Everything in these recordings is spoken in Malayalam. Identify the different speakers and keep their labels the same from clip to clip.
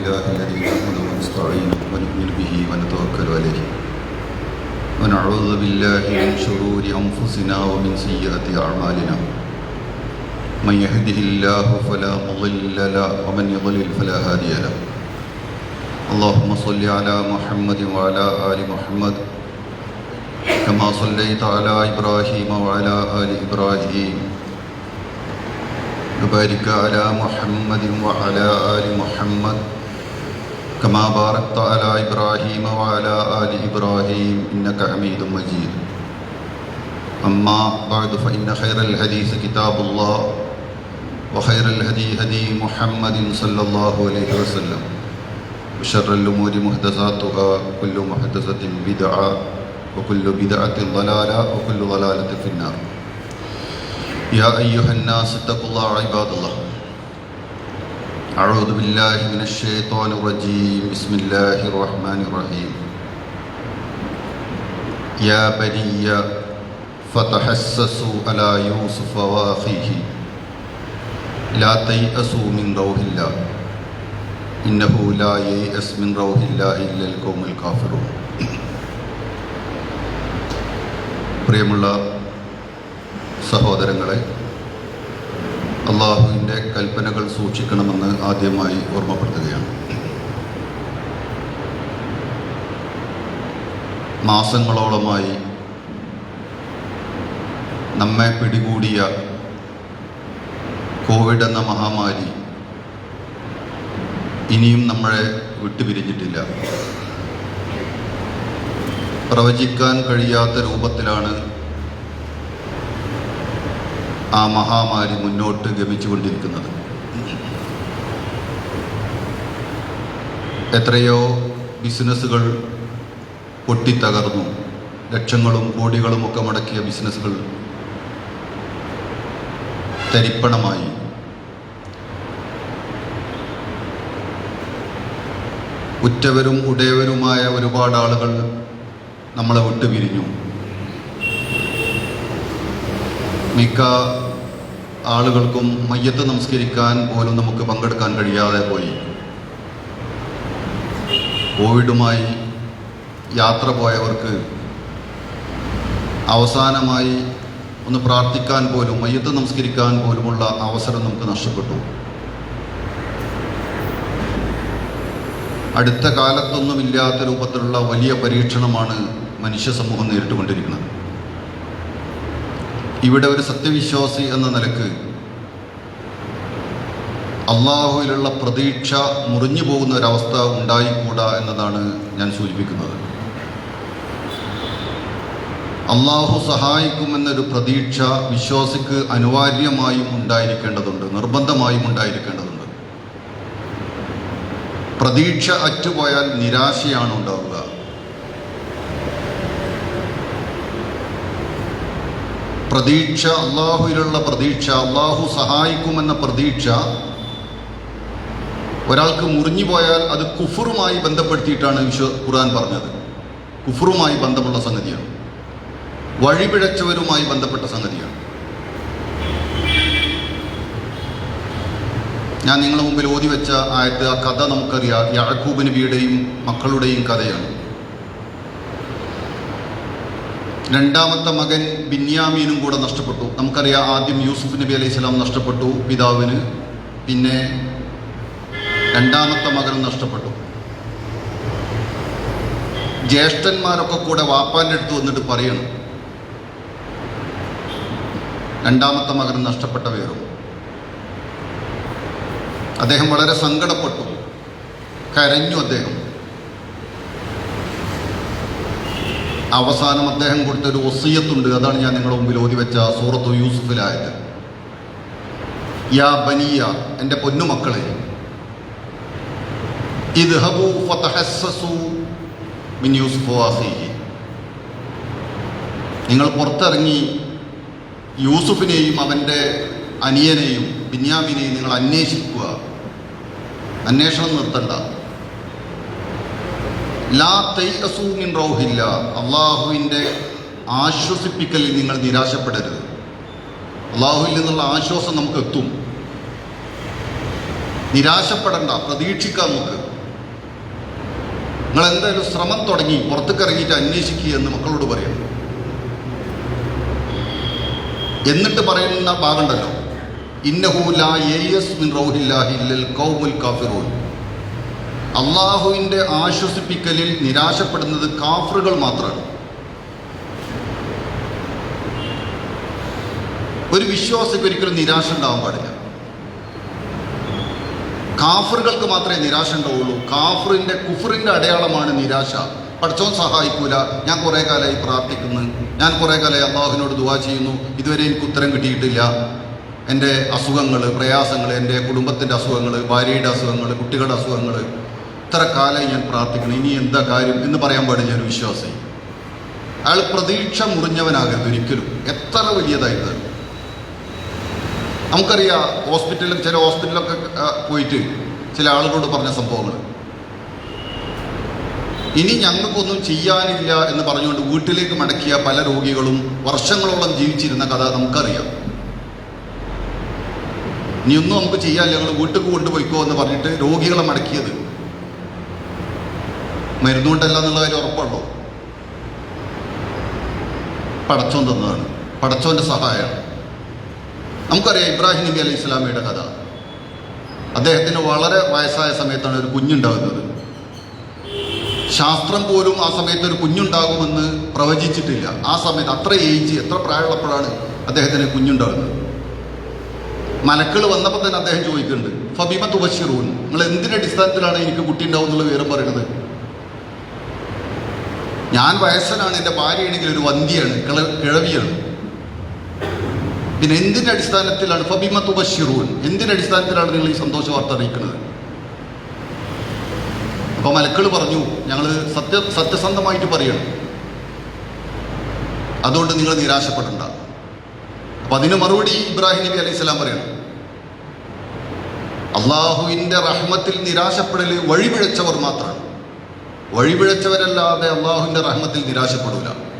Speaker 1: لله الذي نحمده ونستعينه ونؤمن به ونتوكل عليه ونعوذ بالله من شرور أنفسنا ومن سيئات أعمالنا من يهده الله فلا مضل له ومن يضلل فلا هادي له اللهم صل على محمد وعلى آل محمد كما صليت على إبراهيم وعلى آل إبراهيم وبارك على محمد وعلى آل محمد كما باركت على إبراهيم وعلى آل إبراهيم إنك حميد مجيد. أما بعد فإن خير الحديث كتاب الله وخير الهدي هدي محمد صلى الله عليه وسلم. وشر الأمور محدثاتها كل محدثة بدعة وكل بدعة ضلالة وكل ضلالة في النار. يا أيها الناس اتقوا الله عباد الله. أعوذ بالله من الشيطان الرجيم بسم الله الرحمن الرحيم يا بني فتحسسوا على يوسف وأخيه لا تيأسوا من روح الله إنه لا ييأس من روح الله إلا القوم الكافرون പ്രിയമുള്ള സഹോദരങ്ങളെ അള്ളാഹുവിന്റെ കൽപ്പനകൾ സൂക്ഷിക്കണമെന്ന് ആദ്യമായി ഓർമ്മപ്പെടുത്തുകയാണ്. മാസങ്ങളോളമായി നമ്മെ പിടികൂടിയ കോവിഡ് എന്ന മഹാമാരി ഇനിയും നമ്മളെ വിട്ടുപിരിഞ്ഞിട്ടില്ല. പ്രവചിക്കാൻ കഴിയാത്ത രൂപത്തിലാണ് ആ മഹാമാരി മുന്നോട്ട് ഗമിച്ചുകൊണ്ടിരിക്കുന്നത്. എത്രയോ ബിസിനസ്സുകൾ പൊട്ടിത്തകർന്നു. ലക്ഷങ്ങളും കോടികളും ഒക്കെ മുടക്കിയ ബിസിനസ്സുകൾ തരിപ്പണമായി. ഉറ്റവരും ഉടയവരുമായ ഒരുപാട് ആളുകൾ നമ്മളെ വിട്ടുപിരിഞ്ഞു. മിക്ക ആളുകൾക്കും മയ്യത്ത് നമസ്കരിക്കാൻ പോലും നമുക്ക് പങ്കെടുക്കാൻ കഴിയാതെ പോയി. കോവിഡുമായി യാത്ര പോയവർക്ക് അവസാനമായി ഒന്ന് പ്രാർത്ഥിക്കാൻ പോലും മയ്യത്ത് നമസ്കരിക്കാൻ പോലുമുള്ള അവസരം നമുക്ക് നഷ്ടപ്പെട്ടു. അടുത്ത കാലത്തൊന്നുമില്ലാത്ത രൂപത്തിലുള്ള വലിയ പരീക്ഷണമാണ് മനുഷ്യ സമൂഹം നേരിട്ടുകൊണ്ടിരിക്കുന്നത്. ഇവിടെ ഒരു സത്യവിശ്വാസി എന്ന നിലയ്ക്ക് അള്ളാഹുവിലുള്ള പ്രതീക്ഷ മുറിഞ്ഞു പോകുന്ന ഒരവസ്ഥ ഉണ്ടായിക്കൂടാ എന്നതാണ് ഞാൻ സൂചിപ്പിക്കുന്നത്. അള്ളാഹു സഹായിക്കുമെന്നൊരു പ്രതീക്ഷ വിശ്വാസിക്ക് അനിവാര്യമായും ഉണ്ടായിരിക്കേണ്ടതുണ്ട് നിർബന്ധമായും ഉണ്ടായിരിക്കേണ്ടതുണ്ട്. പ്രതീക്ഷ അറ്റുപോയാൽ നിരാശയാണ് ഉണ്ടാവുക. പ്രതീക്ഷ അള്ളാഹുവിലുള്ള പ്രതീക്ഷ അള്ളാഹു സഹായിക്കുമെന്ന പ്രതീക്ഷ ഒരാൾക്ക് മുറിഞ്ഞു പോയാൽ അത് കുഫറുമായി ബന്ധപ്പെടുത്തിയിട്ടാണ് വിശ്വ ഖുർആൻ പറഞ്ഞത്. കുഫറുമായി ബന്ധമുള്ള സംഗതിയാണ്. വഴിപിഴച്ചവരുമായി ബന്ധപ്പെട്ട സംഗതിയാണ്. ഞാൻ നിങ്ങളുടെ മുമ്പിൽ ഓതി വെച്ച ആയത് ആ കഥ നമുക്കറിയാം. യാക്കൂബ് നബിയുടെയും മക്കളുടെയും കഥയാണ്. രണ്ടാമത്തെ മകൻ ബിന്യാമീനും കൂടെ നഷ്ടപ്പെട്ടു. നമുക്കറിയാം ആദ്യം യൂസുഫ് നബി അലൈഹി സ്വലാം നഷ്ടപ്പെട്ടു പിതാവിന്. പിന്നെ രണ്ടാമത്തെ മകനും നഷ്ടപ്പെട്ടു. ജ്യേഷ്ഠന്മാരൊക്കെ കൂടെ വാപ്പാന്റെ അടുത്ത് വന്നിട്ട് പറയണം. രണ്ടാമത്തെ മകനും നഷ്ടപ്പെട്ട പേരും. അദ്ദേഹം വളരെ സങ്കടപ്പെട്ടു. കരഞ്ഞു അദ്ദേഹം. അവസാനം അദ്ദേഹം കൊടുത്തൊരു ഒസിയത്തുണ്ട് അതാണ് ഞാൻ നിങ്ങളുടെ മുമ്പിൽ ഓതി വെച്ച സൂറത്തു യൂസുഫിലായത്. യാ ബനിയ എന്റെ പൊന്നുമക്കളെ നിങ്ങൾ പുറത്തിറങ്ങി യൂസുഫിനെയും അവന്റെ അനിയനെയും ബിന്യാമിനെയും നിങ്ങൾ അന്വേഷിക്കുക. അന്വേഷണം നിർത്തണ്ട. ലാ അള്ളാഹുവിന്റെ ആശ്വസിപ്പിക്കലിൽ നിങ്ങൾ നിരാശപ്പെടരുത്. അള്ളാഹുവിൽ നിന്നുള്ള ആശ്വാസം നമുക്ക് എത്തും നിരാശപ്പെടണ്ട പ്രതീക്ഷിക്കാം നമുക്ക്. നിങ്ങൾ എന്തായാലും ശ്രമം തുടങ്ങി പുറത്തേക്കിറങ്ങിയിട്ട് അന്വേഷിക്കുക എന്ന് മക്കളോട് പറയണം. എന്നിട്ട് പറയുന്ന ഭാഗമുണ്ടല്ലോ. ഇന്നഹു ലാ യയസ് മിൻ റൗഹില്ലാഹി ലൽ ഖൗമുൽ കാഫിറൂൻ. അള്ളാഹുവിന്റെ ആശ്വസിപ്പിക്കലിൽ നിരാശപ്പെടുന്നത് കാഫറുകൾ മാത്രമാണ്. ഒരു വിശ്വാസിക്ക് ഒരിക്കലും നിരാശ ഉണ്ടാവാൻ പാടില്ല. കാഫറുകൾക്ക് മാത്രമേ നിരാശ ഉണ്ടാവുള്ളൂ. കാഫറിന്റെ കുഫറിന്റെ അടയാളമാണ് നിരാശ. പഠിച്ചോൻ സഹായിക്കൂല. ഞാൻ കുറേ കാലമായി പ്രാർത്ഥിക്കുന്നു. ഞാൻ കുറേ കാലമായി അള്ളാഹുവിനോട് ദുവാ ചെയ്യുന്നു. ഇതുവരെ എനിക്ക് ഉത്തരം കിട്ടിയിട്ടില്ല. എന്റെ അസുഖങ്ങൾ പ്രയാസങ്ങൾ എന്റെ കുടുംബത്തിന്റെ അസുഖങ്ങൾ ഭാര്യയുടെ അസുഖങ്ങൾ കുട്ടികളുടെ അസുഖങ്ങൾ ഇത്ര കാലം ഞാൻ പ്രാർത്ഥിക്കണം? ഇനി എന്താ കാര്യം എന്ന് പറയാൻ പാടില്ല ഒരു വിശ്വാസി. അയാൾ പ്രതീക്ഷ മുറിഞ്ഞവനാകരുത് ഒരിക്കലും. എത്ര വലിയതായിരുന്നു നമുക്കറിയാം ഹോസ്പിറ്റലിൽ ചില ഹോസ്പിറ്റലൊക്കെ പോയിട്ട് ചില ആളുകളോട് പറഞ്ഞ സംഭവങ്ങൾ. ഇനി ഞങ്ങൾക്കൊന്നും ചെയ്യാനില്ല എന്ന് പറഞ്ഞുകൊണ്ട് വീട്ടിലേക്ക് മടക്കിയ പല രോഗികളും വർഷങ്ങളോളം ജീവിച്ചിരുന്ന കഥ നമുക്കറിയാം. ഇനിയൊന്നും നമുക്ക് ചെയ്യാനില്ല. ഞങ്ങൾ വീട്ടിൽ കൊണ്ടുപോയിക്കോ എന്ന് പറഞ്ഞിട്ട് രോഗികളെ മടക്കിയത്. മരുന്നുകൊണ്ടല്ല എന്നുള്ള കാര്യം ഉറപ്പുണ്ടോ പടച്ചോൻ തന്നതാണ്. പടച്ചോന്റെ സഹായമാണ്. നമുക്കറിയാം ഇബ്രാഹിം നബി അലൈഹി ഇസ്ലാമിയുടെ കഥ. അദ്ദേഹത്തിന് വളരെ വയസ്സായ സമയത്താണ് ഒരു കുഞ്ഞുണ്ടാകുന്നത്. ശാസ്ത്രം പോലും ആ സമയത്ത് ഒരു കുഞ്ഞുണ്ടാകുമെന്ന് പ്രവചിച്ചിട്ടില്ല. ആ സമയത്ത് അത്ര ഏജ് എത്ര പ്രായമുള്ളപ്പോഴാണ് അദ്ദേഹത്തിന് കുഞ്ഞുണ്ടാകുന്നത്? മലക്കൾ വന്നപ്പോൾ തന്നെ അദ്ദേഹം ചോദിക്കുന്നുണ്ട് ഫബിമ തുബശിറൂൻ നിങ്ങൾ എന്തിന്റെ അടിസ്ഥാനത്തിലാണ് എനിക്ക് കുട്ടി ഉണ്ടാവും എന്നുള്ള വിവരം പറയുന്നത്? ഞാൻ വയസ്സനാണ് എന്റെ ഭാര്യയാണെങ്കിൽ ഒരു വന്തിയാണ് കിള- കിഴവിയാണ്. പിന്നെ എന്തിന്റെ അടിസ്ഥാനത്തിലാണ്? ഫബിമ ബഷീറൂൻ എന്തിന്റെ അടിസ്ഥാനത്തിലാണ് നിങ്ങൾ ഈ സന്തോഷ വാർത്ത അറിയിക്കുന്നത്? അപ്പൊ മലക്കൾ പറഞ്ഞു ഞങ്ങൾ സത്യ സത്യസന്ധമായിട്ട് പറയണം. അതുകൊണ്ട് നിങ്ങൾ നിരാശപ്പെടണ്ട. അപ്പൊ അതിന് മറുപടി ഇബ്രാഹിം നബി അലൈഹി സ്വലാം പറയണം. അള്ളാഹുവിന്റെ റഹ്മത്തിൽ നിരാശപ്പെടൽ വഴിപിഴച്ചവർ മാത്രമാണ് വഴിപിഴച്ചവരല്ലാതെ അള്ളാഹുവിന്റെ റഹ്മത്തിൽ നിരാശപ്പെടില്ല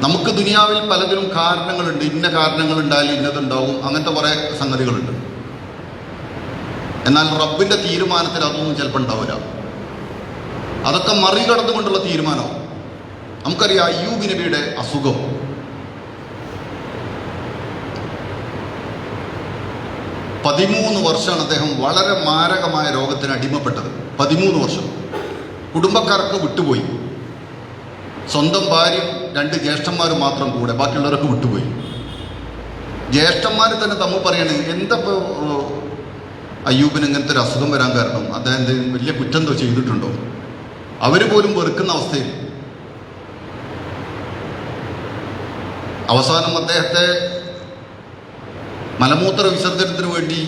Speaker 1: നമുക്ക് ദുനിയാവിൽ പലതിലും കാരണങ്ങളുണ്ട്. ഇന്ന കാരണങ്ങൾ ഉണ്ടായാലും ഇന്നതുണ്ടാവും. അങ്ങനത്തെ കുറേ സംഗതികളുണ്ട്. എന്നാൽ റബ്ബിന്റെ തീരുമാനത്തിൽ അതൊന്നും ചിലപ്പോൾ ഉണ്ടാവില്ല. അതൊക്കെ മറികടന്നുകൊണ്ടുള്ള തീരുമാനമാണ് നമുക്കറിയാം അയ്യൂബ് നബിയുടെ അസുഖം. പതിമൂന്ന് വർഷമാണ് അദ്ദേഹം വളരെ മാരകമായ രോഗത്തിന് അടിമപ്പെട്ടത്. പതിമൂന്ന് വർഷം. കുടുംബക്കാർക്ക് വിട്ടുപോയി. സ്വന്തം ഭാര്യയും രണ്ട് ജ്യേഷ്ഠന്മാരും മാത്രം കൂടെ ബാക്കിയുള്ളവരൊക്കെ വിട്ടുപോയി. ജ്യേഷ്ഠന്മാർ തന്നെ തമ്മിൽ പറയണേ എന്താ ഇപ്പോൾ അയ്യൂബിന് ഇങ്ങനത്തെ ഒരു അസുഖം വരാൻ കാരണം? അദ്ദേഹം വലിയ കുറ്റം എന്തോ ചെയ്തിട്ടുണ്ടോ? അവർ പോലും വെറുക്കുന്ന അവസ്ഥയിൽ. അവസാനം അദ്ദേഹത്തെ മലമൂത്ര വിസർജനത്തിന് വേണ്ടി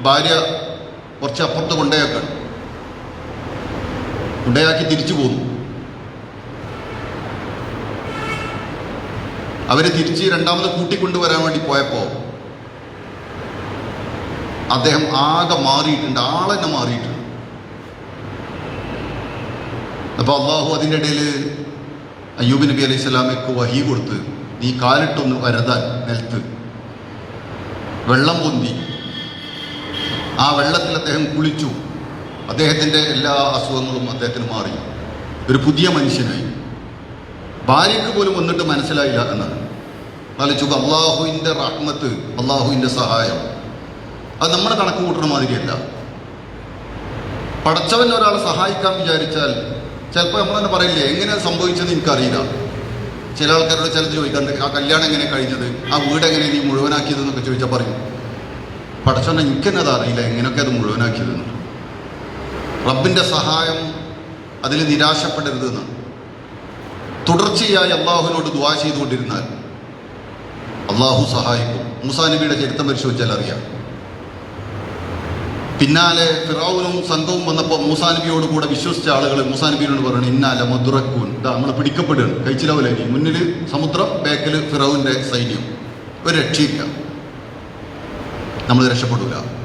Speaker 1: ഭാര്യ കുറച്ച് അപ്പുറത്ത് കൊണ്ടേയാക്കാണ് കൊണ്ടേയാക്കി തിരിച്ചു പോന്നു. അവരെ തിരിച്ച് രണ്ടാമത് കൂട്ടിക്കൊണ്ടുവരാൻ വേണ്ടി പോയപ്പോൾ അദ്ദേഹം ആകെ മാറിയിട്ടുണ്ട് ആളെന്നെ മാറിയിട്ടുണ്ട്. അപ്പോൾ അള്ളാഹു അതിന്റെ ഇടയിൽ അയ്യൂബ് നബി അലൈഹി സ്വലാമയ്ക്ക് വഹി കൊടുത്ത് നീ കാലിട്ടൊന്ന് വരതാൻ നിലത്ത്. വെള്ളം പൊന്തി. ആ വെള്ളത്തിൽ അദ്ദേഹം കുളിച്ചു. അദ്ദേഹത്തിന്റെ എല്ലാ അസുഖങ്ങളും അദ്ദേഹത്തിന് മാറി. ഒരു പുതിയ മനുഷ്യനായി. ഭാര്യയ്ക്ക് പോലും വന്നിട്ട് മനസ്സിലായില്ല എന്നാണ്. ആലോചിച്ചു അള്ളാഹുവിന്റെ റഹ്മത്ത് അള്ളാഹുവിന്റെ സഹായം. അത് നമ്മുടെ കണക്ക് കൂട്ടുന്ന മാതിരിയല്ല. പടച്ചവൻ ഒരാളെ സഹായിക്കാൻ വിചാരിച്ചാൽ ചിലപ്പോൾ നമ്മൾ തന്നെ പറയില്ലേ എങ്ങനെ സംഭവിച്ചെന്ന് എനിക്കറിയില്ല. ചില ആൾക്കാരോട് ചിലത് ചോദിക്കാറുണ്ട് ആ കല്യാണം എങ്ങനെ കഴിഞ്ഞത്? ആ വീട് എങ്ങനെ നീ മുഴുവനാക്കിയതെന്നൊക്കെ ചോദിച്ചാൽ പറയും. പടച്ചവനെ എനിക്കെന്നെ അത് അറിയില്ല എങ്ങനെയൊക്കെ അത് മുഴുവനാക്കിയതെന്ന്. റബ്ബിന്റെ സഹായം അതിൽ നിരാശപ്പെടരുത് എന്നാണ് തുടർച്ചയായി അള്ളാഹുവിനോട് ദുവാ ചെയ്തുകൊണ്ടിരുന്നാൽ അള്ളാഹു സഹായിക്കും. മൂസാ നബിയുടെ ചരിത്രം പരിശോധിച്ചാൽ അറിയാം. പിന്നാലെ ഫിറാവുനും സംഘവും വന്നപ്പോൾ മൂസാ നബിയോട് കൂടെ വിശ്വസിച്ച ആളുകൾ മൂസാ നബിയോട് പറയണം ഇന്നാല മധുറക്കൂൻ ഇതാ നമ്മൾ പിടിക്കപ്പെടുകയാണ്. കഴിച്ചിലാവില്ല ഇനി? മുന്നിൽ സമുദ്രം ബാക്കിൽ ഫിറാവുന്റെ സൈന്യം. ഒരു രക്ഷയില്ല. നമ്മൾ രക്ഷപ്പെടൂല.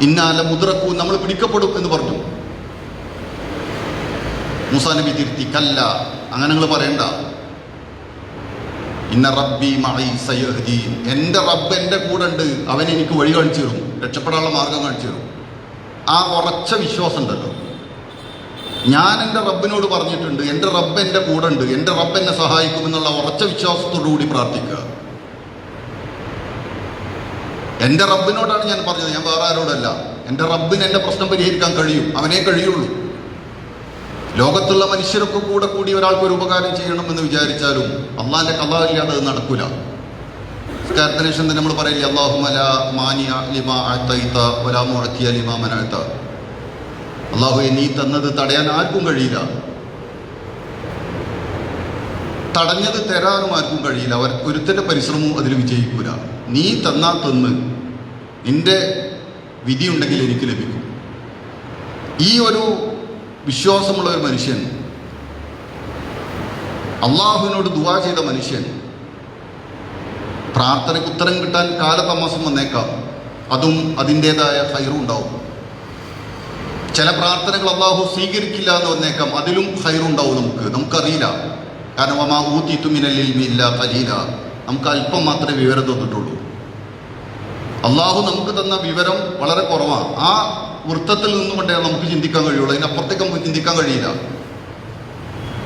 Speaker 1: ഇന്നാല മുദ്രക്കൂ നമ്മൾ പിടിക്കപ്പെടും എന്ന് പറഞ്ഞു. മൂസാ നബി തിരുത്തി കല്ല അങ്ങനെ നിങ്ങൾ പറയണ്ട. ഇന്ന റബ്ബി മഴ സയ്യഹദീൻ എന്റെ റബ്ബ് എന്റെ കൂടെ ഉണ്ട് അവൻ എനിക്ക് വഴി കാണിച്ചു തരും രക്ഷപ്പെടാനുള്ള മാർഗം കാണിച്ചു തരും. ആ ഉറച്ച വിശ്വാസം ഉണ്ടല്ലോ. ഞാൻ എന്റെ റബ്ബിനോട് പറഞ്ഞിട്ടുണ്ട് എന്റെ റബ്ബ് എന്റെ കൂടെ ഉണ്ട് എന്റെ റബ്ബ് എന്നെ സഹായിക്കുമെന്നുള്ള ഉറച്ച വിശ്വാസത്തോടു കൂടി പ്രാർത്ഥിക്കുക. എന്റെ റബ്ബിനോടാണ് ഞാൻ പറഞ്ഞത് ഞാൻ വേറെ ആരോടല്ല. എന്റെ റബ്ബിന് എന്റെ പ്രശ്നം പരിഹരിക്കാൻ കഴിയും അവനെ കഴിയുള്ളൂ. ലോകത്തുള്ള മനുഷ്യരൊക്കെ കൂടെ കൂടി ഒരാൾക്ക് ഒരു ഉപകാരം ചെയ്യണമെന്ന് വിചാരിച്ചാലും അള്ളാന്റെ കഥ ഇല്ലാതെ അത് നടക്കൂല. കാരണം നമ്മൾ പറയില്ല അള്ളാഹുമല മാനിയ ലിമ ആഴ്ത്തയിത്ത വലാ മുഴക്കിയ ലിമ മനാഴ്ത്ത അള്ളാഹു നീ തന്നത് തടയാൻ ആർക്കും കഴിയില്ല. തടഞ്ഞത് തരാനും ആർക്കും കഴിയില്ല. അവർ ഒരുത്തന്റെ പരിശ്രമവും അതിൽ വിജയിക്കൂല. നീ തന്നാൽ തന്ന് നിന്റെ വിധിയുണ്ടെങ്കിൽ എനിക്ക് ലഭിക്കും. ഈ ഒരു വിശ്വാസമുള്ള ഒരു മനുഷ്യൻ അള്ളാഹുവിനോട് ദുവാ ചെയ്ത മനുഷ്യൻ പ്രാർത്ഥനയ്ക്ക് ഉത്തരം കിട്ടാൻ കാലതാമസം വന്നേക്കാം. അതും അതിന്റേതായ ഹൈറും ഉണ്ടാവും. ചില പ്രാർത്ഥനകൾ അള്ളാഹു സ്വീകരിക്കില്ല എന്ന് വന്നേക്കാം. അതിലും ഹൈറുണ്ടാവും നമുക്ക്. നമുക്കറിയില്ല. കാരണം അമ്മ ഊത്തിത്തുമിനല്ലില്ല കലീല നമുക്ക് അല്പം മാത്രമേ വിവരം തന്നിട്ടുള്ളൂ. അള്ളാഹു നമുക്ക് തന്ന വിവരം വളരെ കുറവാണ് ആ വൃത്തത്തിൽ നിന്നുകൊണ്ടേ നമുക്ക് ചിന്തിക്കാൻ കഴിയുള്ളൂ. അതിനപ്പുറത്തേക്ക് നമുക്ക് ചിന്തിക്കാൻ കഴിയില്ല.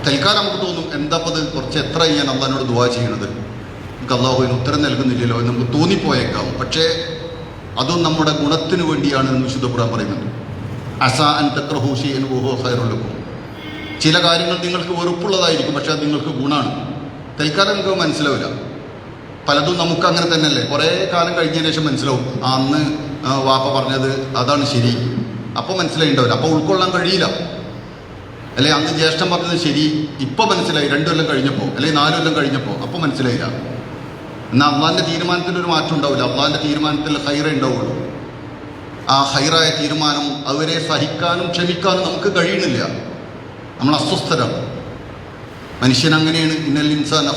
Speaker 1: തൽക്കാലം നമുക്ക് തോന്നും എന്താപ്പത് കുറച്ച് എത്ര ഞാൻ അള്ളഹാനോട് ദുവാ ചെയ്യണത്? നമുക്ക് അള്ളാഹുവിന് ഉത്തരം നൽകുന്നില്ലല്ലോ എന്ന് നമുക്ക് തോന്നിപ്പോയേക്കാം. പക്ഷേ അതും നമ്മുടെ ഗുണത്തിന് വേണ്ടിയാണ് എന്ന് വിശുദ്ധ പറയുന്നത് അസ അൻ തക്രഹൂഷി എന്ന് ഓഹോ ഹൈറുള്ളക്കും ചില കാര്യങ്ങൾ നിങ്ങൾക്ക് വെറുപ്പുള്ളതായിരിക്കും പക്ഷേ അത് നിങ്ങൾക്ക് ഗുണമാണ് തൽക്കാലം നിങ്ങൾക്ക് മനസ്സിലാവില്ല. പലതും നമുക്ക് അങ്ങനെ തന്നെയല്ലേ? കുറേ കാലം കഴിഞ്ഞതിന് ശേഷം മനസ്സിലാവും. അന്ന് വാപ്പ പറഞ്ഞത് അതാണ് ശരി. അപ്പോൾ മനസ്സിലായിണ്ടാവില്ല. അപ്പോൾ ഉൾക്കൊള്ളാൻ കഴിയില്ല. അല്ലെ അന്ന് ജ്യേഷ്ഠം പറഞ്ഞത് ശരി. ഇപ്പൊ മനസ്സിലായി. രണ്ടു കൊല്ലം കഴിഞ്ഞപ്പോൾ അല്ലെങ്കിൽ നാലു കൊല്ലം കഴിഞ്ഞപ്പോൾ അപ്പൊ മനസ്സിലായില്ല. എന്നാൽ അള്ളാന്റെ തീരുമാനത്തിൽ ഒരു മാറ്റം ഉണ്ടാവില്ല. അള്ളാന്റെ തീരുമാനത്തിൽ ഹൈറേ ഉണ്ടാവുള്ളൂ. ആ ഹൈറായ തീരുമാനം അവരെ സഹിക്കാനും ക്ഷമിക്കാനും നമുക്ക് കഴിയുന്നില്ല. നമ്മൾ അസ്വസ്ഥരാണ്. മനുഷ്യൻ അങ്ങനെയാണ് ഇന്നൽ ഇൻസാൻ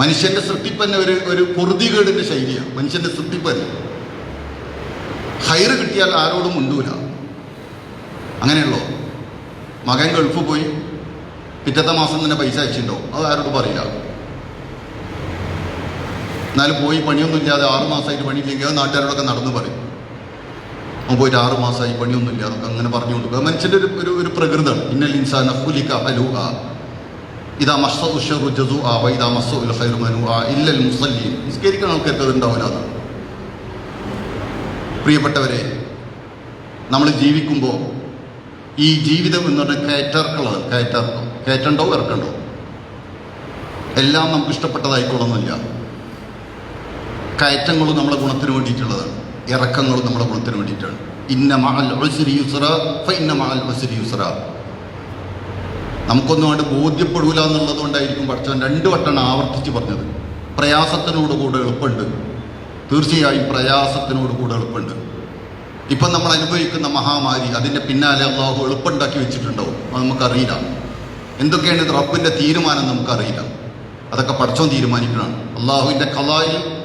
Speaker 1: മനുഷ്യന്റെ സൃഷ്ടിപ്പന്നെ ഒരു ഒരു പൊറുതികേടിന്റെ ശൈലിയാണ്. മനുഷ്യന്റെ സൃഷ്ടിപ്പന് ഹൈറ് കിട്ടിയാൽ ആരോടും മുണ്ടൂല. അങ്ങനെയുള്ളോ? മകൻ ഗൾഫ് പോയി പിറ്റത്തെ മാസം തന്നെ പൈസ അയച്ചിട്ടുണ്ടോ? അത് ആരോടും പറയില്ല. എന്നാലും പോയി പണിയൊന്നുമില്ലാതെ ആറ് മാസമായിട്ട് പണിയില്ലെങ്കിൽ അത് നാട്ടുകാരോടൊക്കെ നടന്നു പറയും. പോയിട്ട് ആറ് മാസമായി പണിയൊന്നുമില്ല അതൊക്കെ അങ്ങനെ പറഞ്ഞു കൊടുക്കുക മനുഷ്യന്റെ ഒരു ഒരു ഒരു പ്രകൃതമാണ്. ഇന്നൽ ഇൻസാൻ അഫുലിക്ക ഹലൂഹ ഇതാ മസ്സു ഉഷറു ജസു ആ വൈദാ മസ്സു മനു ആ ഇല്ലൽ മുസല്ലി നിസ്കരിക്കുന്ന ആൾക്കാർക്ക് അത്. ഉണ്ടാവില്ല പ്രിയപ്പെട്ടവരെ നമ്മൾ ജീവിക്കുമ്പോൾ ഈ ജീവിതം എന്ന് പറഞ്ഞാൽ കയറ്റർക്കുള്ളത് കയറ്റർക്കം കയറ്റണ്ടോ ഇറക്കണ്ടോ? എല്ലാം നമുക്ക് ഇഷ്ടപ്പെട്ടതായിക്കൊള്ളുന്നില്ല കയറ്റങ്ങളും നമ്മളെ ഗുണത്തിന് വേണ്ടിയിട്ടുള്ളതാണ്. ഇറക്കങ്ങളും നമ്മുടെ ഗുണത്തിന് വേണ്ടിയിട്ടാണ്. ഇന്ന യുസറ യുസറ. നമുക്കൊന്നും അങ്ങോട്ട് ബോധ്യപ്പെടൂല എന്നുള്ളത് കൊണ്ടായിരിക്കും പഠിച്ചവൻ രണ്ട് വട്ടമാണ് ആവർത്തിച്ച് പറഞ്ഞത്. പ്രയാസത്തിനോട് കൂടെ എളുപ്പമുണ്ട്. തീർച്ചയായും പ്രയാസത്തിനോട് കൂടെ എളുപ്പമുണ്ട്. ഇപ്പം നമ്മൾ അനുഭവിക്കുന്ന മഹാമാരി അതിന്റെ പിന്നാലെ അള്ളാഹു എളുപ്പമുണ്ടാക്കി വെച്ചിട്ടുണ്ടോ അത് നമുക്കറിയില്ല. എന്തൊക്കെയാണ് ഇത് റബ്ബിന്റെ തീരുമാനം നമുക്കറിയില്ല. അതൊക്കെ പഠിച്ചോ തീരുമാനിക്കണം. അള്ളാഹുവിന്റെ കലായിൽ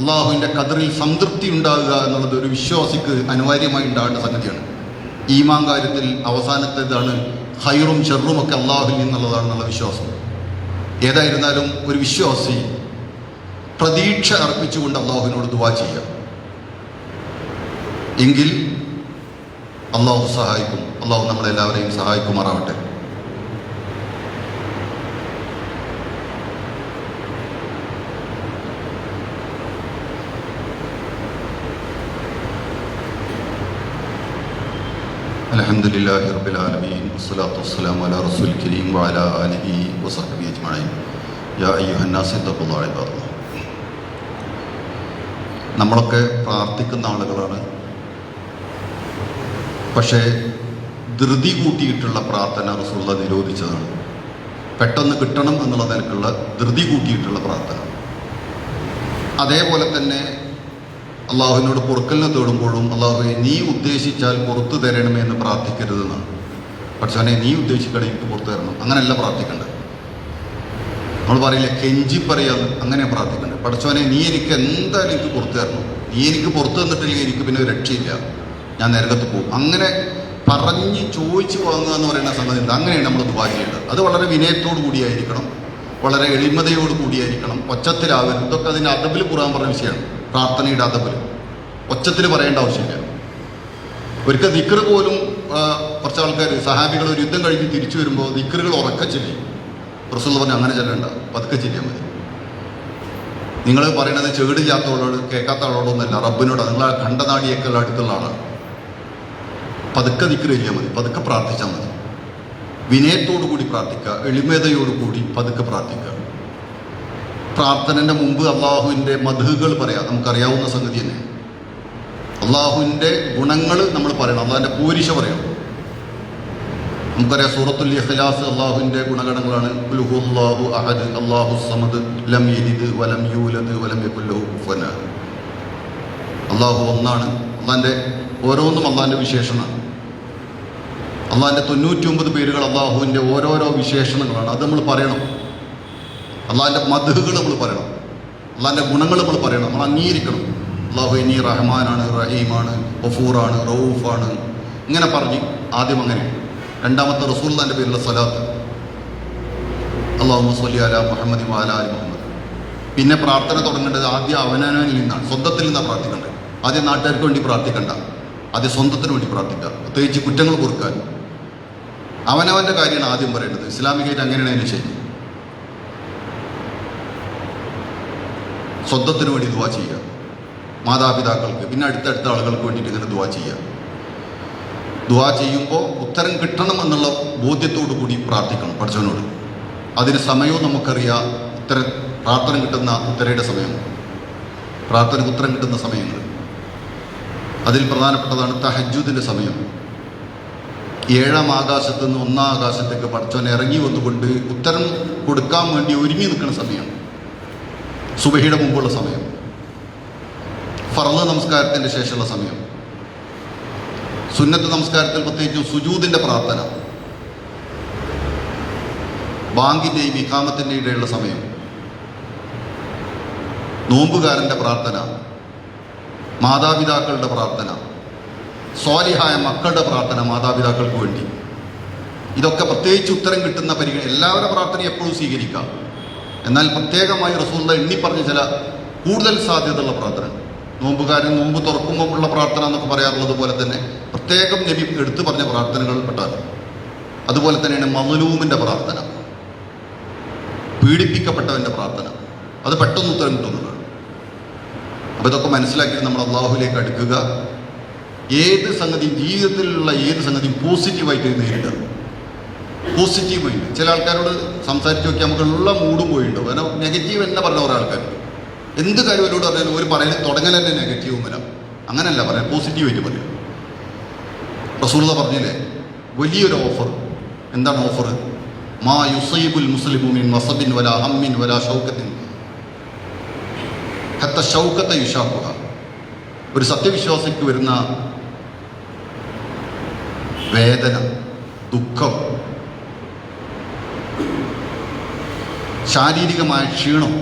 Speaker 1: അള്ളാഹുവിന്റെ കദറിൽ സംതൃപ്തി ഉണ്ടാകുക എന്നുള്ളത് ഒരു വിശ്വാസിക്ക് അനിവാര്യമായി ഉണ്ടാകേണ്ട സംഗതിയാണ്. ഈമാൻ കാര്യത്തിൽ അവസാനത്തേതാണ് ഹൈറും ചെറും ഒക്കെ അള്ളാഹുവിൽ നിന്നുള്ളതാണെന്നുള്ള വിശ്വാസം. ഏതായിരുന്നാലും ഒരു വിശ്വാസി പ്രതീക്ഷ അർപ്പിച്ചുകൊണ്ട് അള്ളാഹുവിനോട് ദുവാ ചെയ്യുക. എങ്കിൽ അള്ളാഹു സഹായിക്കും. അള്ളാഹു നമ്മളെല്ലാവരെയും സഹായിക്കുമാറാവട്ടെ. അലഹമുല്ലാഹി റബുലാലമീൻ വസ്സലാത്തു വസ്സലാം അലാ റസൂൽ കരീം വാല ആലിഹി വസഹബി അജ്മീൻ യാ അയ്യുഹന്നാസിദ്ദുള്ളി പറഞ്ഞു നമ്മളൊക്കെ പ്രാർത്ഥിക്കുന്ന ആളുകളാണ്. പക്ഷേ ധൃതി കൂട്ടിയിട്ടുള്ള പ്രാർത്ഥന റസൂള്ള നിരോധിച്ചതാണ്. പെട്ടെന്ന് കിട്ടണം എന്നുള്ള നിലക്കുള്ള ധൃതി കൂട്ടിയിട്ടുള്ള പ്രാർത്ഥന. അതേപോലെ തന്നെ അള്ളാഹുവിനോട് പൊറുക്കലിനെ തേടുമ്പോഴും അള്ളാഹുവെ നീ ഉദ്ദേശിച്ചാൽ പുറത്തു തരണമേ എന്ന് പ്രാർത്ഥിക്കരുതെന്നാണ്. പക്ഷേ നീ ഉദ്ദേശിക്കണം എനിക്ക് പുറത്തു തരണം. അങ്ങനെയല്ല പ്രാർത്ഥിക്കേണ്ടത്. നമ്മൾ പറയില്ല കെഞ്ചി പറയാന്ന് അങ്ങനെ പ്രാർത്ഥിക്കേണ്ടത്. പഠിച്ചവനെ നീ എനിക്ക് എന്തായാലും എനിക്ക് പുറത്തു തരണം. നീ എനിക്ക് പുറത്തു തന്നിട്ടില്ലെങ്കിൽ എനിക്ക് പിന്നെ രക്ഷയില്ല. ഞാൻ നരകത്ത് പോകും. അങ്ങനെ പറഞ്ഞ് ചോദിച്ച് വാങ്ങുക എന്ന് പറയുന്ന സംഗതി ഉണ്ട് അങ്ങനെയാണ് നമ്മൾ ദുബായ് ചെയ്യേണ്ടത്. അത് വളരെ വിനയത്തോടു കൂടിയായിരിക്കണം. വളരെ എളിമതയോട് കൂടിയായിരിക്കണം. ഒച്ചത്തിലാവരുത് ഇതൊക്കെ അതിന്റെ അതബിൽ കുറാൻ പറഞ്ഞ വിഷയമാണ്. പ്രാർത്ഥനയുടെ പോലും. ഒച്ചത്തിൽ പറയേണ്ട ആവശ്യമില്ല. ഒരിക്കൽ ദിക്കറ് പോലും കുറച്ച് ആൾക്കാർ സഹാബികൾ ഒരു യുദ്ധം കഴിഞ്ഞ് തിരിച്ചു വരുമ്പോൾ ദിക്കറുകൾ ഉറക്ക ചെല്ലും. റസൂൽ പറഞ്ഞ് അങ്ങനെ ചെല്ലണ്ട പതുക്കെ ചെല്ലിയാൽ മതി. നിങ്ങൾ പറയണത് ചെവിടില്ലാത്ത ആളോട് കേൾക്കാത്ത ആളോടൊന്നല്ല റബ്ബിനോട് നിങ്ങൾ ആ കണ്ടനാടിയേക്കാൾ അടുത്തുള്ള പതുക്കെ ദിക്കറ് ചെല്ലിയാൽ മതി പതുക്കെ പ്രാർത്ഥിച്ചാൽ മതി. വിനയത്തോടു കൂടി പ്രാർത്ഥിക്കുക എളിമേതയോടുകൂടി പതുക്കെ പ്രാർത്ഥിക്കുക. പ്രാർത്ഥനന്റെ മുമ്പ് അള്ളാഹുവിന്റെ മധുകൾ പറയാം. നമുക്കറിയാവുന്ന സംഗതി തന്നെ. അള്ളാഹുവിന്റെ ഗുണങ്ങൾ നമ്മൾ പറയണം. അള്ളാഹിന്റെ പൂരിശ പറയണം നമുക്കറിയാം സൂറത്തുൽ ഇഖ്ലാസ് അള്ളാഹുവിന്റെ ഗുണഗണങ്ങളാണ്. അള്ളാഹു അഹദ് അള്ളാഹു സമദ് ലം യലിദ് വലം യൂലദ് വലം യകുല്ലഹു അള്ളാഹു ഒന്നാണ്. അള്ളാഹിന്റെ ഓരോന്നും അള്ളാഹിന്റെ വിശേഷണമാണ് അള്ളാഹിന്റെ തൊണ്ണൂറ്റി ഒമ്പത് പേരുകൾ അള്ളാഹുവിന്റെ ഓരോരോ വിശേഷണങ്ങളാണ്. അത് നമ്മൾ പറയണം. അള്ളാഹിന്റെ മധുകൾ നമ്മൾ പറയണം. അള്ളാഹിന്റെ ഗുണങ്ങൾ നമ്മൾ പറയണം. നമ്മൾ അംഗീകരിക്കണം. അള്ളാഹു ഇനി റഹ്മാനാണ് റഹീമാണ് ഒഫൂറാണ് റൌഫാണ് ഇങ്ങനെ പറഞ്ഞ് ആദ്യം അങ്ങനെ. രണ്ടാമത്തെ റസൂല്ലാന്റെ പേരിലുള്ള സലാത്ത് അള്ളാഹു സല്ലി അല മുഹമ്മദ് വാല മുഹമ്മദ്. പിന്നെ പ്രാർത്ഥന തുടങ്ങേണ്ടത് ആദ്യം അവനവനിൽ നിന്നാണ്. സ്വന്തത്തിൽ നിന്നാണ് പ്രാർത്ഥിക്കേണ്ടത്. ആദ്യം നാട്ടുകാർക്ക് വേണ്ടി പ്രാർത്ഥിക്കണ്ട. ആദ്യം സ്വന്തത്തിന് വേണ്ടി പ്രാർത്ഥിക്കുക. പ്രത്യേകിച്ച് കുറ്റങ്ങൾ കൊടുക്കാൻ. അവനവന്റെ കാര്യമാണ് ആദ്യം പറയേണ്ടത്. ഇസ്ലാമികമായിട്ട് അങ്ങനെയാണ് ശരി. സ്വന്തത്തിന് വേണ്ടി ദുവാ ചെയ്യുക. മാതാപിതാക്കൾക്ക് പിന്നെ അടുത്തടുത്ത ആളുകൾക്ക് വേണ്ടിയിട്ട് ഇങ്ങനെ ദുവാ ചെയ്യുക. ദുവാ ചെയ്യുമ്പോൾ ഉത്തരം കിട്ടണം എന്നുള്ള ബോധ്യത്തോടു കൂടി പ്രാർത്ഥിക്കണം പഠിച്ചവനോട്. അതിന് സമയവും നമുക്കറിയാം ഉത്തര പ്രാർത്ഥന കിട്ടുന്ന ഉത്തരയുടെ സമയം പ്രാർത്ഥനയ്ക്ക് ഉത്തരം കിട്ടുന്ന സമയങ്ങൾ. അതിൽ പ്രധാനപ്പെട്ടതാണ് തഹജുദിന്റെ സമയം. ഏഴാം ആകാശത്ത് നിന്ന് ഒന്നാം ആകാശത്തേക്ക് പഠിച്ചവൻ ഇറങ്ങി വന്നുകൊണ്ട് ഉത്തരം കൊടുക്കാൻ വേണ്ടി ഒരുങ്ങി നിൽക്കുന്ന സമയം സുബഹിയുടെ മുമ്പുള്ള സമയം. ഫറദ് നമസ്കാരത്തിന്റെ ശേഷമുള്ള സമയം. സുന്നത്ത് നമസ്കാരത്തിൽ പ്രത്യേകിച്ചും സുജൂദിന്റെ പ്രാർത്ഥന. ബാങ്കിന്റെയും ഇഖാമത്തിന്റെയും ഇടയിലുള്ള സമയം. നോമ്പുകാരന്റെ പ്രാർത്ഥന. മാതാപിതാക്കളുടെ പ്രാർത്ഥന. സ്വാലിഹായ മക്കളുടെ പ്രാർത്ഥന മാതാപിതാക്കൾക്ക് വേണ്ടി. ഇതൊക്കെ പ്രത്യേകിച്ച് ഉത്തരം കിട്ടുന്ന പരിഗണന എല്ലാവരുടെ പ്രാർത്ഥനയും എപ്പോഴും സ്വീകരിക്കാം. എന്നാൽ പ്രത്യേകമായി റസൂള്ള എണ്ണി പറഞ്ഞ ചില കൂടുതൽ സാധ്യതയുള്ള പ്രാർത്ഥന നോമ്പുകാരൻ നോമ്പ് തുറക്കുമ്പോൾ ഉള്ള പ്രാർത്ഥന എന്നൊക്കെ പറയാറുള്ളത് പോലെ തന്നെ പ്രത്യേകം നബി എടുത്തു പറഞ്ഞ പ്രാർത്ഥനകൾ പെട്ടാണ് അതുപോലെ തന്നെയാണ് മമലൂമിന്റെ പ്രാർത്ഥന. പീഡിപ്പിക്കപ്പെട്ടവന്റെ പ്രാർത്ഥന. അത് പെട്ടെന്ന് ഉത്തരം കിട്ടുന്നതാണ് അപ്പോൾ ഇതൊക്കെ മനസ്സിലാക്കി നമ്മൾ അള്ളാഹുലേക്ക് അടുക്കുക. ഏത് സംഗതിയും ജീവിതത്തിലുള്ള ഏത് സംഗതിയും പോസിറ്റീവായിട്ട് നേരിടുക. പോസിറ്റീവ് മൈൻഡ് ചില ആൾക്കാരോട് സംസാരിച്ച് നോക്കിയാൽ നമുക്കുള്ള മൂഡും പോയിട്ടുണ്ടാവും കാരണം നെഗറ്റീവ് എന്നെ പറഞ്ഞ കുറേ ആൾക്കാർ. എന്ത് കാര്യം അവരോട് പറഞ്ഞാലും ഒരു പറയുന്നത് തുടങ്ങൽ തന്നെ നെഗറ്റീവ് വരാം അങ്ങനല്ല പറയാം പോസിറ്റീവായിട്ട് പറയാം. റസൂർത പറഞ്ഞില്ലേ വലിയൊരു ഓഫർ. എന്താണ് ഓഫർ? മാ യുസൈബുൽ മുസ്ലിമുമിൻ വസബിൻ വല ഹമ്മിൻ വല ഷൗക്കത്തിൻ ഹത്ത ഷൗക്കത്തെ യുഷാക്കുക ഒരു സത്യവിശ്വാസിക്ക് വരുന്ന വേദന ദുഃഖം ശാരീരികമായ ക്ഷീണം.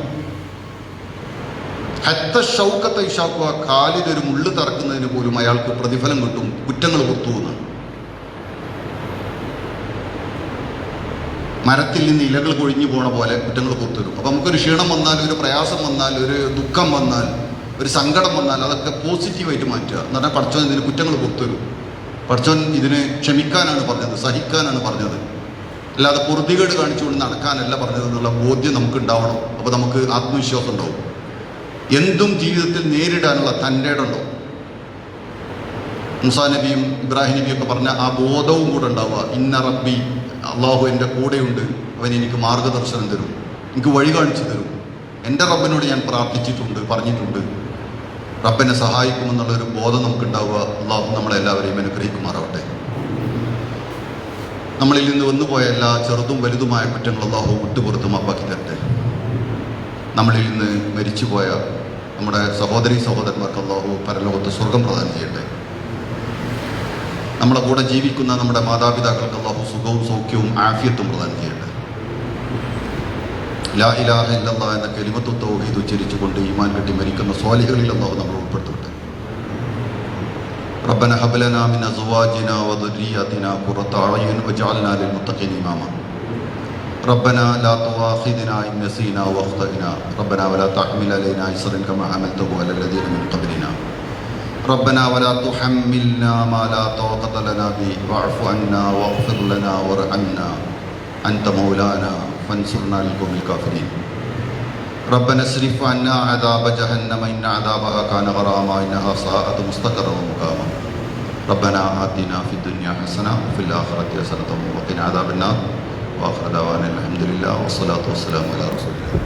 Speaker 1: ഹത്ത ഷൗക്കത്തെ ഇഷാക്കുക കാലിലൊരു മുള്ളു തറക്കുന്നതിന് പോലും അയാൾക്ക് പ്രതിഫലം കിട്ടും കുറ്റങ്ങൾ കൊത്തുമെന്ന് മരത്തിൽ നിന്ന് ഇലകൾ കൊഴിഞ്ഞു പോണ പോലെ കുറ്റങ്ങൾ കൊത്തുവരും വരും. അപ്പം നമുക്കൊരു ക്ഷീണം വന്നാൽ ഒരു പ്രയാസം വന്നാൽ ഒരു ദുഃഖം വന്നാൽ ഒരു സങ്കടം വന്നാൽ അതൊക്കെ പോസിറ്റീവായിട്ട് മാറ്റുക. എന്ന് പറഞ്ഞാൽ പഠിച്ചവൻ ഇതിന് കുറ്റങ്ങൾ പുറത്തു വരും. പഠിച്ചവൻ ഇതിനെ ക്ഷമിക്കാനാണ് പറഞ്ഞത് സഹിക്കാനാണ് പറഞ്ഞത്. അല്ലാതെ പൊറുതികേട് കാണിച്ചുകൊണ്ട് നടക്കാനല്ല പറഞ്ഞത് എന്നുള്ള ബോധ്യം നമുക്ക് ഉണ്ടാവണം അപ്പോൾ നമുക്ക് ആത്മവിശ്വാസം ഉണ്ടാവും. എന്തും ജീവിതത്തിൽ നേരിടാനുള്ള തന്റെ ഉണ്ടോ മുസാ നബിയും ഇബ്രാഹിം നബിയും ഒക്കെ പറഞ്ഞ ആ ബോധവും കൂടെ ഉണ്ടാവുക. ഇന്ന റബ്ബി അള്ളാഹു എന്റെ കൂടെയുണ്ട്. അവൻ എനിക്ക് മാർഗദർശനം തരും. എനിക്ക് വഴി കാണിച്ചു തരും. എന്റെ റബ്ബിനോട് ഞാൻ പ്രാർത്ഥിച്ചിട്ടുണ്ട് പറഞ്ഞിട്ടുണ്ട്. റബ്ബനെ സഹായിക്കുമെന്നുള്ളൊരു ബോധം നമുക്കുണ്ടാവുക. അള്ളാഹു നമ്മളെല്ലാവരെയും അനുഗ്രഹിക്കുമാറാവട്ടെ. നമ്മളിൽ നിന്ന് വന്നുപോയ എല്ലാ ചെറുതും വലുതുമായ കുറ്റങ്ങൾ അള്ളാഹു വിട്ടുപുറത്ത് മാപ്പാക്കി തരട്ടെ. നമ്മളിൽ നിന്ന് മരിച്ചുപോയ നമ്മുടെ സഹോദരി സഹോദരന്മാർക്ക് അള്ളാഹു പരലോകത്ത് സ്വർഗം പ്രദാനം ചെയ്യട്ടെ. നമ്മളെ കൂടെ ജീവിക്കുന്ന നമ്മുടെ മാതാപിതാക്കൾക്ക് അള്ളാഹു സുഖവും സൗഖ്യവും ആഫിയത്തും പ്രദാനം ചെയ്യട്ടെ. ലാ ഇലാഹ ഇല്ലല്ലാ എന്ന കെലിമത്വത്തോ തൗഹീദ് ഉച്ചരിച്ചുകൊണ്ട് ഈമാൻ കെട്ടി മരിക്കുന്ന സ്വാലികളിൽ നമ്മൾ ഉൾപ്പെടുത്തട്ടെ ربنا هب لنا من أزواجنا وذرياتنا قرة أعين واجعلنا للمتقين إماما. ربنا لا تؤاخذنا إن نسينا وأخطأنا. ربنا ولا تحمل علينا إصرا كما حملته على الذين من قبلنا. ربنا ولا تحملنا ما لا طاقة لنا به. واعف عنا واغفر لنا وارحمنا. أنت مولانا فانصرنا على القوم الكافرين. ربنا اصرف عنا عذاب جهنم. إن عذابها كان غراما. إنها ساءت مستقرا ومقاما. ربنا آتنا في الدنيا حسنة وفي الآخرة حسنة وقنا عذاب النار. وآخر دعوانا الحمد لله والصلاة والسلام على رسول الله.